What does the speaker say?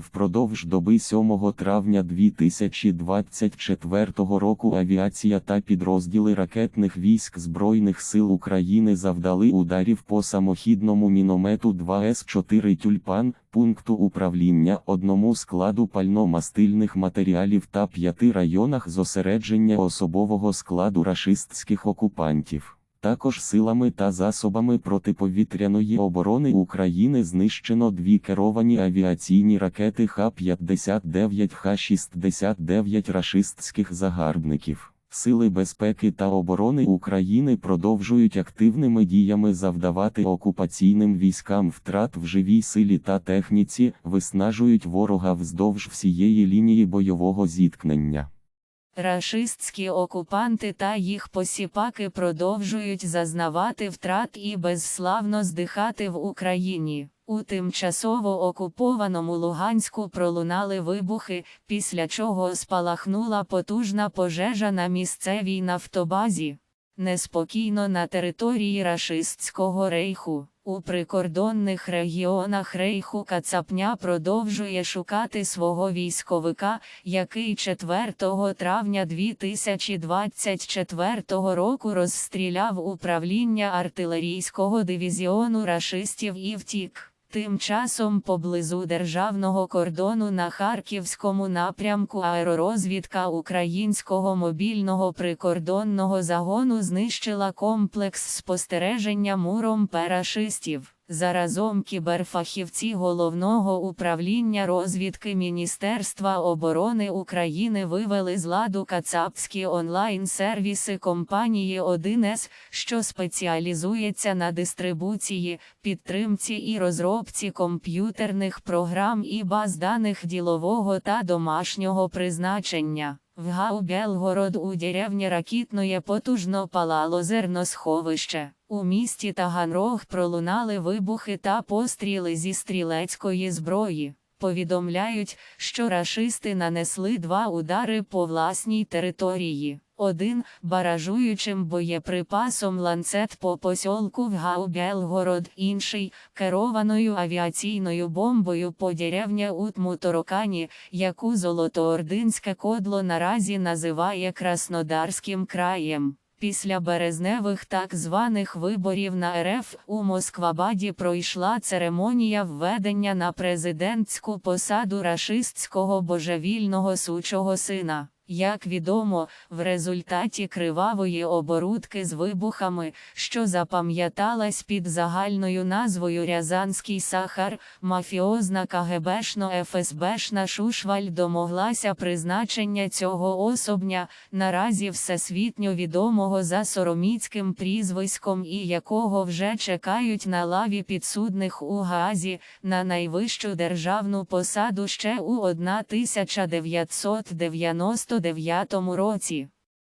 Впродовж доби 7 травня 2024 року авіація та підрозділи ракетних військ Збройних сил України завдали ударів по самохідному міномету 2С4 Тюльпан, пункту управління одному складу пально-мастильних матеріалів та п'яти районах зосередження особового складу рашистських окупантів. Також силами та засобами протиповітряної оборони України знищено дві керовані авіаційні ракети Х-59 Х-69 рашистських загарбників. Сили безпеки та оборони України продовжують активними діями завдавати окупаційним військам втрат в живій силі та техніці, виснажують ворога вздовж всієї лінії бойового зіткнення. Рашистські окупанти та їх посіпаки продовжують зазнавати втрат і безславно здихати в Україні. У тимчасово окупованому Луганську пролунали вибухи, після чого спалахнула потужна пожежа на місцевій нафтобазі. Неспокійно на території рашистського рейху. У прикордонних регіонах рейху Кацапня продовжує шукати свого військовика, який 4 травня 2024 року розстріляв управління артилерійського дивізіону рашистів і втік. Тим часом поблизу державного кордону на Харківському напрямку аеророзвідка українського мобільного прикордонного загону знищила комплекс спостереження муром перашистів. Заразом кіберфахівці головного управління розвідки Міністерства оборони України вивели з ладу кацапські онлайн-сервіси компанії 1С, що спеціалізується на дистрибуції, підтримці і розробці комп'ютерних програм і баз даних ділового та домашнього призначення. В ГАУ Белгород у деревні Ракітної потужно палало зерносховище. У місті Таганрог пролунали вибухи та постріли зі стрілецької зброї. Повідомляють, що рашисти нанесли два удари по власній території. Один баражуючим боєприпасом ланцет по посьолку в Гау Белгород, інший керованою авіаційною бомбою по деревні Утмуторокані, яку Золотоординське кодло наразі називає Краснодарським краєм. Після березневих так званих виборів на РФ у Москвабаді пройшла церемонія введення на президентську посаду рашистського божевільного сучого сина. Як відомо, в результаті кривавої оборудки з вибухами, що запам'яталась під загальною назвою Рязанський Сахар, мафіозна КГБшно-ФСБшна Шушваль домоглася призначення цього особня, наразі всесвітньо відомого за сороміцьким прізвиськом і якого вже чекають на лаві підсудних у Гаазі, на найвищу державну посаду ще у 1990 1999 році.